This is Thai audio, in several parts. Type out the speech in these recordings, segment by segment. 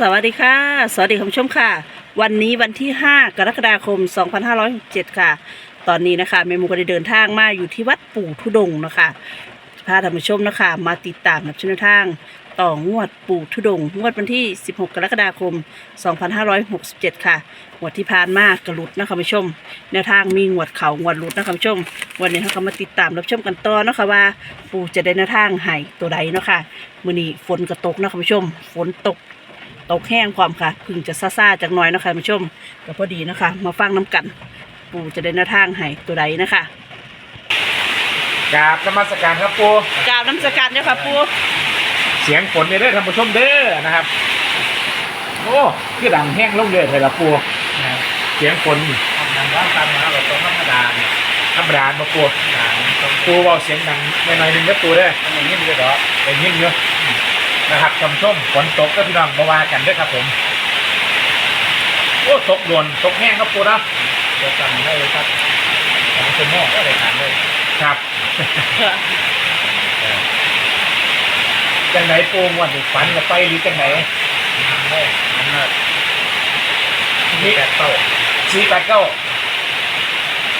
สวัสดีค่ะ สวัสดีคุณผู้ชมค่ะ วันนี้วันที่ 5 กรกฎาคม 2567 ค่ะ ตอนนี้นะคะแม่มูก็ได้เดินทางมาอยู่ที่วัดปู่ทุดงนะคะพาท่านผู้ชมนะคะ มาติดตามรับชนทางต่องวดปู่ทุดงงวดวันที่ 16 กรกฎาคม 2567 ค่ะงวดที่ผ่านมากระลุดนะคะคุณผู้ชม แนวทางมีงวดเขางวดหลุดนะคะคุณผู้ชม วันนี้เราก็มาติดตามรับชมกันต่อนะคะว่า ปู่จะได้แนวทางให้ตัวใดเนาะค่ะมื้อนี้ฝนก็ตกนะคะคุณผู้ชม ฝนตก ตกแห้งความค่ะเพึ่งจะซ่าๆจากหน้อยนะคะคุณผู้ชมก็พอดีนะคะ มาฟังน้ำกัน ปู่จะได้แนวทางให้ตัวใดนะคะกราบนมัสการครับปูกราบน้ำสกัดเนี่ยค่ะปู่เสียงฝนเนี่ยเด้อท่านผู้ชมเด้อนะครับโอ้คือดังแห้งลงเลยเลยละปูเสียงฝนมันว่าตามมาแบบตรงธรรมดาเนี่ยธรรมดามาปูอย่างตรงปูเบาเสียงดังหน่อยๆหนึ่งนะปูเด้อมันอย่างนี้เลยเหรอเป็นยิ่งเยอะ นะครับท่านผู้ชมฝนตกก็พี่น้องมาว่ากันเด้อครับผมโอ้ตกโดนตกแห้งครับปูนะจะสั่งได้เลยครับสองชั่วโมงก็เลยทานเลยครับค่ะจังไหนปูงวันนี้ฝันกับไปหรือจังไหนทานได้อันนั้นมีแปดเต้าสี่แปดเก้า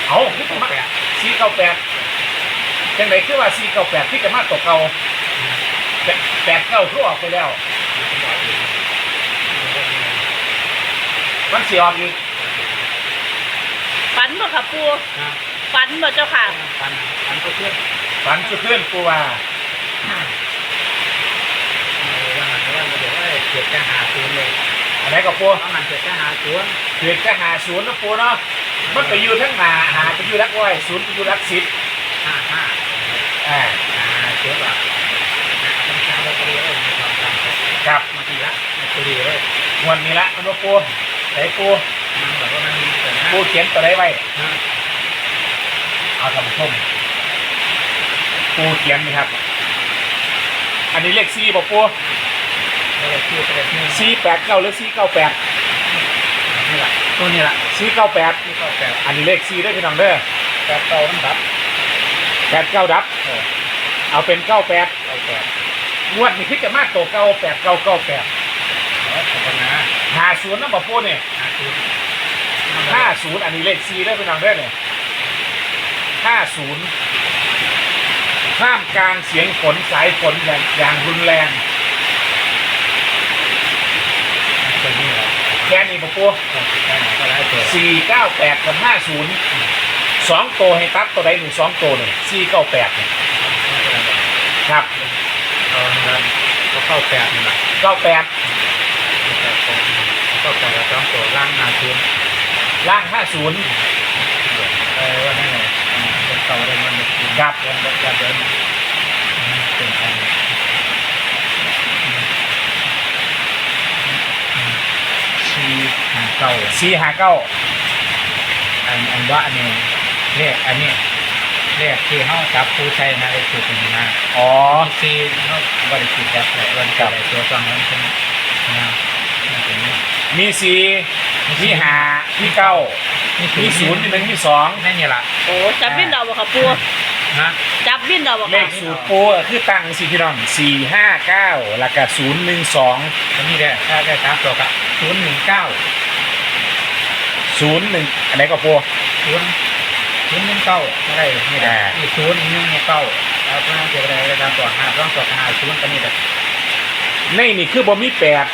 เอาที่ต้องแปดสี่เก้าแปดจังไหนคือว่าสี่เก้าแปดที่จะมาตกเก่า แปดแปดเก้าคือออกไปแล้ว มันเสียออกอีกฝันบ่ค่ะปู่นะฝันบ่เจ้าค่ะปันปันก็เพื่อนฝันสุดขึ้นกูว่าว่ามันว่ามันเดี๋ยวว่าเกิดจะหาศูนย์เลยอันไหนก็ปูเพราะมันเกิดจะหาศูนย์เกิดจะหาศูนย์นะปูเนาะมันไปอยู่ทั้งหนาหาไปอยู่รักร้อยศูนย์ไปอยู่รักสิบห้าห้าอ่าหาศูนย์แบบต้องใช้ลอตเตอรี่เลยมีความจำ ครับ มา ทีละลอตเตอรี่เลยวันนี้ละมันว่าปูไหนปูมันแบบว่ามันแต่นะปูเขียนตัวไหนไว้เอาทำชมปูเขียนนี่ครับ อันนี้เลขสี่บอกปูก็เลยชื่อก็เลยชื่อสี่แปดเก้าหรือสี่เก้าแปดนี่แหละตัวนี้แหละสี่เก้าแปดที่ก็แปดอันนี้เลขสี่ด้วยพี่น้องเด้อแปดเต้าดับแปดเก้าดับ เออเอาเป็นเก้าแปดเก้าแปดงวดนี้คิดจะมากตัวเก้าแปดเก้าเก้าแปด หาศูนย์นะบอกปูเนี่ยหาศูนย์ห้าศูนย์อันนี้เลขสี่ด้วยพี่น้องเด้อเนี่ยห้าศูนย์ท่ามกลางเสียงฝนสายฝนอย่างอย่างรุนแรงตัวนี้แหละแค่นี้บอกปูแค่ไหนก็ได้ตัวสี่เก้าแปดกับห้าศูนย์สองตัวให้ตัดตัวใดหนึ่งสองตัวหนึ่งสี่เก้าแปดครับตอนนั้นก็เข้าแปดนี่แหละเก้าแปดแปดตัว ก็แปดแล้วสองตัวล่างหาศูนย์ล่างห้าศูนย์เออว่านั่นไงเป็นเต่าได้มันเป็นครับเดินจะเดินเป็นอันชีหาเต่าสี่หาเก้าอันอันว่าอันนี้เลขอันนี้เลขที่เขาจับผู้ใช้นะไอ้ตัวนี้นะอ๋อซีเขาบริสุทธิ์แบบไหนวันกับไอ้ตัวฟังนั้นเป็นนะมันเป็นนี่ มีสี่มีหามีเก้ามีศูนย์มีหนึ่งมีสองนั่นนี่แหละโอ้จับวินเอาบ่ค่ะปู่นะจับวินเอาบ่เลค่ะขสูตรปูก็คือตั้งสี่พี่น้องสี่ห้าเก้าแล้วก็ศูนย์หนึ่งสองตรงนี้ได้ถ้าได้ตามตัวกับศูนย์หนึ่งเก้าศูนย์หนึ่งอันไหนก็ปู ศูนย์ศูนย์หนึ่งเก้าอะไรนี่แหละอ่า นี่ศูนย์หนึ่งเก้าแล้วก็เจออะไรตามตัวห้าต้องตัวห้าศูนย์ตัวนี้แหละในนี่คือบ่มีแปด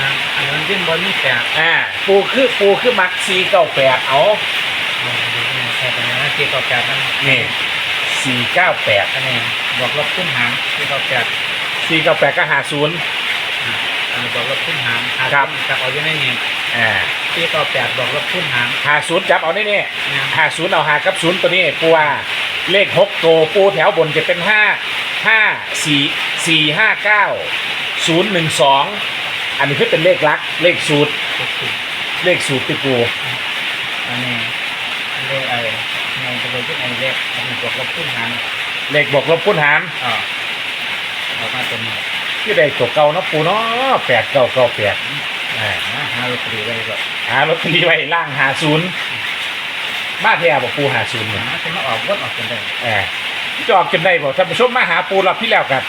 นะอันนั้นยิ่งบนนี่แปดอ่าปูคือปูคือมักสี่เก้าแปดเอาแค่ตรงนั้นที่เก้าแปดนั่นนี่สี่เก้าแปดอันนี้บวกลบขึ้นหารที่เก้าแปดสี่เก้าแปดก็หาศูนย์อันนี้บวกลบขึ้นหารครับจับเอาอยู่ในนี้อ่าที่เก้าแปดบวกลบขึ้นหารหาศูนย์จับเอาได้เนี่ยนะหาศูนย์เอาหากับศูนย์ตัวนี้ปูว่าเลขหกตัวปูแถวบนจะเป็นห้าห้าสี่สี่ห้าเก้าศูนย์หนึ่งสอง อันนี้คือเป็นเลขลักษณ์เลขสูตร เลขสูตรที่ปูอันนี้เลขไอ้ในจะเลยที่ไอ้เลขอันนี้บวกลบขึ้นหารเลขบวกลบคูณหารอ่าออกมาตัวนี้ที่ได้ตัวเก่าเนาะปูเนาะแปดเก้าเก้าแปดอ่านะหาลอตเตอรี่ไว้ก่อนหาลอตเตอรี่ไว้ล่างหาศูนย์มาเทียบอกปูหาศูนย์เนี่ยหาจะมาออกวัดออกกันได้แอบจะออกจนได้บอกท่านผู้ชมมาหาปูรอบที่แล้วกัน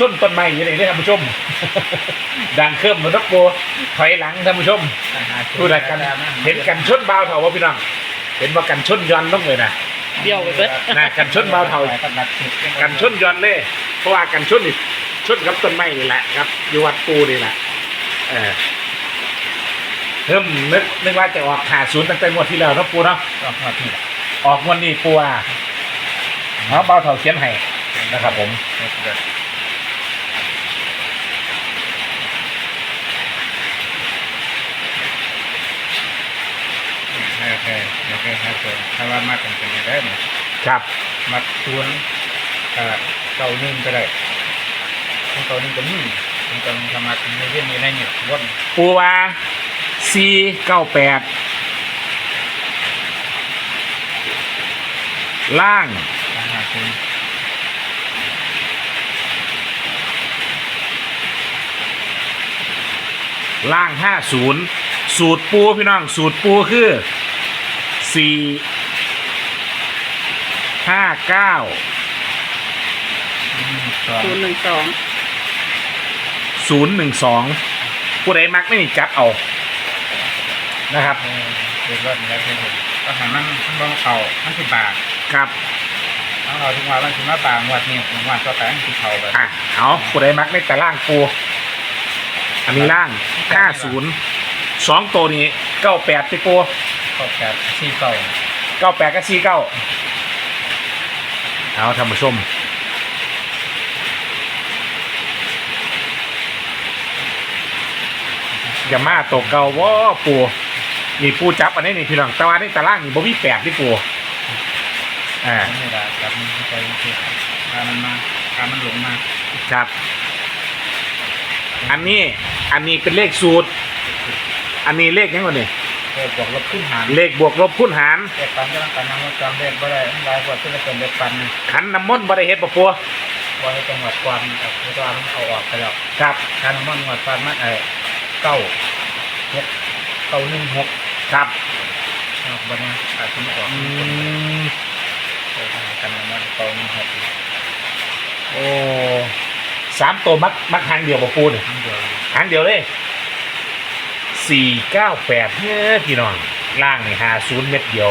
ส้นต้นไม้อยู่นี่เด้อท่านผู้ชม ดังเครื่มเหมือนนกโบถอยหลังท่านผู้ชมพูดอะไรกันเห็นกันชนเบาเถาว่าพี่น้องเห็นว่ากันชนย้อนลงเลยนะเบี้ยวไปเบิดนะกันชนเบาเถากันชนย้อนเลยเพราะว่ากันชนนี่ชนกับต้นไม้นี่แหละครับอยู่วัดปูนี่แหละเออเริ่มนึกนึกว่าจะออกหาศูนย์ตั้งแต่งวดที่แล้วเนาะปูเนาะก็พอที่ละออกงวดนี้ปูว่าเนาะเบาเถาเขียนให้นะครับผม โอเคโอเคครับผมถ้าว่ามากันเป็นได้ไหมครับมาชวนเอ่อเก่าหนึ่งก็ได้ของเก่าหนึ่งก็มีมันก็สามารถมีเรื่องมีอะไรเนี่ยวนปูว่าสี่เก้าแปดล่างอาหารคุณล่างห้าศูนย์สูตรปูพี่น้อง สูตรปูคือ สี่ห้าเก้าสองศูนย์หนึ่งสองศูนย์หนึ่งสองผู้ใดมักไม่นี่จับเอานะครับเออเป็นรถแล้วเป็นก็หันมันมันบ้องเข่ามันสิบบาทครับต้องเราถึงว่ามันสิมาบางงวัดนี่งวัดก็แต่มันสิเข่าแบบอะเอาผู้ใดมักไม่แต่ล่างปูอันนี้ล่างห้าศูนย์สองตัวนี้เก้าแปดที่ปู ก็แปดสี่เก่าเก้าแปดกับสี่เก้าเอาท่านผู้ชมอย่ามาตกเกาว่าปูนี่ปูจับอันนี้นี่พี่น้องแต่ว่าในตารางนี่บ่มีแปดที่ปูอ่าไม่ได้จับมันไปคือพามันมาพามันหลงมาครับ อันนี้อันนี้เป็นเลขสูตร อันนี้เลขยังไงนี่ เออบอกลบขึ้นหารเลขบวกลบคูณหารเด็กปันก็ต้องการนำมาจำเลขก็ได้หลายกว่าที่จะเป็นเลขปันขันน้ำมนต์บ่ได้เฮ็ดบ่ปูว่าให้จังหวัดกวนกับที่ว่ามันเอาออกไปแล้วครับการน้ำมันจังหวัดปันมันไอ้เก้าหกเก้าหนึ่งหกครับบนนี้อาจจะไม่ออกอืมการน้ำมันเก้าหนึ่งหกโอ้สามตัวมักมักหางเดียวบ่ปูนี่ทั้งเดียวหางเดียวเลย สี่เก้าแปดเฮ้ยพี่น้องล่างนี่หาศูนย์เม็ดเดียว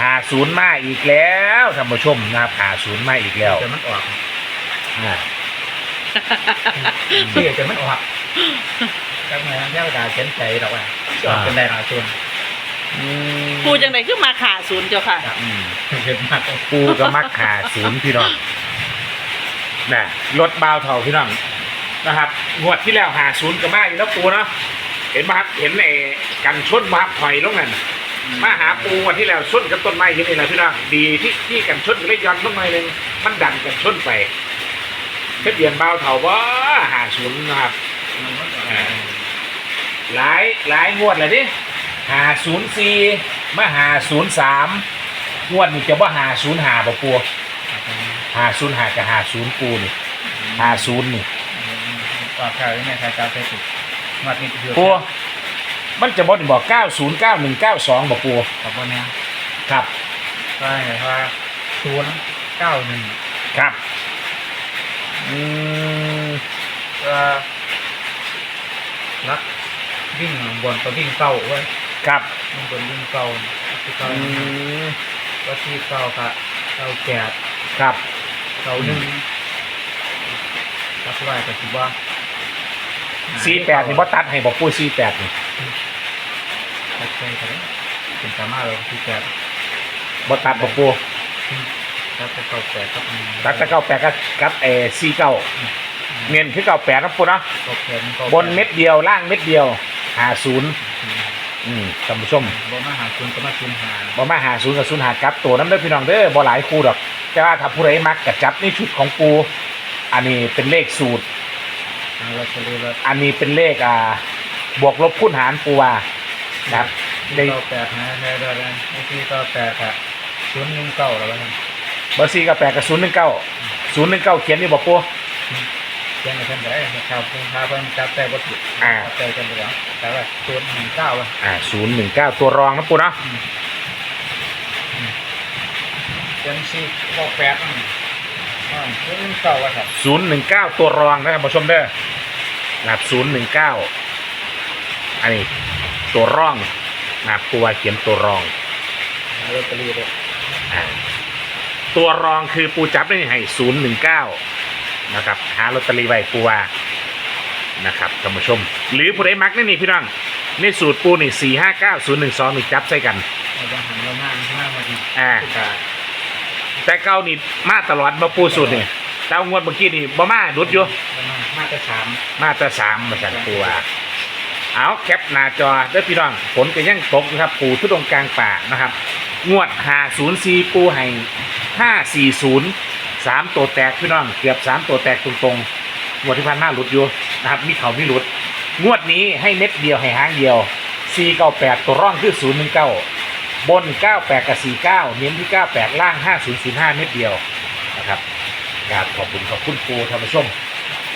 หาศูนย์มาอีกแล้วท่านผู้ชมนะครับหาศูนย์มาอีกแล้วจะมันออกอ่าที่จะมันออกก็เหมือนเที่ยวดาเขียนใจหรอกว่าออกเป็นไรหลายส่วนอืมปูจังไดขึ้นมาขาศูนย์เจ้าค่ะ อืมเห็นมากปูก็มักหาศูนย์พี่น้องน่ะรถบาวเท่าพี่น้องนะครับงวดที่แล้วหาศูนย์ก็มาอยู่แล้วปูเนาะ เห็นไหมครับเห็นไอ้กันชนมาครับถอยลงนั่นมาหาปูงวันที่แล้วชนกับต้นไม้ที่นี่แหละพี่น้องดีที่ที่กันชนก็เลยย้อนลงหน่อยหนึงมันดันกันชนไปทะเบียนบาวเท่าว่าหาศูนย์นะครับหลายหลายงวดเลยดิหาศูนย์สี่มาหาศูนย์สามงวดนี้จะว่าหาศูนย์หาบ่ปูหาศูนย์หากับหาศูนย์ปูนี่หาศูนย์นี่ต่อข่าวเนี่ยใครจะไปติ ดวัดนี้คือปูมันจะบอกบอกเก้าศูนย์เก้าหนึ่งเก้าสองบ่ปูขอบคุณนะครับก็เห็นว่าศูนย์เก้าหนึ่งครับอืมก็รักวิ่งบนก็วิ่งเก้าไว้ครับวิ่งบนวิ่งเก้าที่เก้าอืมก็ที่เก้าค่ะเก้าแปดครับเก้าหนึ่งรับไหวก็คิดว่า สี่แปดนี่บ่ตัดให้บ่ปูสี่แปดนี่ตัดใจกันเป็นสามารถเราที่แปดบ่ตัดบ่ปูตัดไปเก้าแปดก็ตัดแต่เก้าแปดกับกับเอสี่เก้าเมียนคือเก้าแปดนะปูเนาะเก้าแปดบนเม็ดเดียวล่างเม็ดเดียวหาศูนย์อืมท่านผู้ชมบนมาหาคุณก็มาคุณหาบ่มาหาศูนย์กับศูนย์หากลับตัวน้ำเด้อพี่น้องเด้อบ่หลายคู่ดอก แต่ว่าถ้าผู้ใดมักกะจับในชุดของปูอันนี้เป็นเลขสูตร เราจะเรียกว่าอันนี้เป็นเลขอ่า บวกลบคูณหารปูว่านะครับได้ เก้าแปดนะได้ได้ได้ที่เก้าแปดอะศูนย์หนึ่งเก้าแล้วกันเบอร์สี่กับแปดกับศูนย์หนึ่งเก้าศูนย์หนึ่งเก้าเขียนนี่บอกปู เขียนกันได้ชาวพุงพาเพิ่นจับแต่วัตถุอ่าใจกันไปแล้วแต่ว่าศูนย์หนึ่งเก้าอะ อ่าศูนย์หนึ่งเก้าตัวรองนะปูเนาะเขียนสี่เก้าแปดคอ่า เรื่องเก่าว่าครับศูนย์หนึ่งเก้าตัวรองนะครับผู้ชมเด้อนะครับศูนย์หนึ่งเก้าอันนี้ตัวร่องนะครับปูว่าเขียนตัวรองลอตเตอรี่เลยอ่าตัวรองคือปูจับได้ให้ศูนย์หนึ่งเก้านะครับ หาลอตเตอรี่ไว้ปูว่านะครับท่านผู้ชม หรือผู้ใดมักนี่นี่พี่น้องในสูตรปูนี่สี่ห้าเก้าศูนย์หนึ่งสองนี่จับใส่กัน เราจะหันเราหน้าหน้ามาดีอ่าสุดา แต่เก้านี่มาตลอดมาปูสูตรนี่แต่เอางวดเมื่อกี้นี่บ่มาดุดอยู่แล้วมามาตรฐานมาตราสามมาสั่นปูว่าเอาแคปหน้าจอได้อพี่น้องฝนก็ยังตกนะครับ ปูทุดงกลางป่านะครับ งวดหาศูนย์สี่ปูให้ห้าสี่ศูนย์สามตัวแตกพี่น้องเกือบสามตัวแตกตรงๆงวดที่ผ่านมาหลุดอยู่นะครับ มีเขาไม่หลุด งวดนี้ให้เม็ดเดียวให้หางเดียวสี่เก้าแปดตัวร่องคือศูนย์หนึ่งเก้า บน 98 กับ 49 เน้นที่ 98 ล่าง 5005 เม็ดเดียวนะครับกราบขอบคุณขอบคุณปูท่านผู้ชม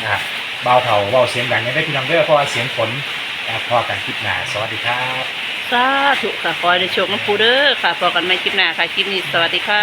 นะครับเบาเถาเบาเสียงดังได้พี่น้องเด้อเพราะว่าเสียงฝนนะครับพอกันคลิปหน้าสวัสดีครับสาธุค่ะขอให้ได้โชคน้ำปูเด้อค่ะพอกันใหม่คลิปหน้าค่ะ คลิปนี้สวัสดีค่ะ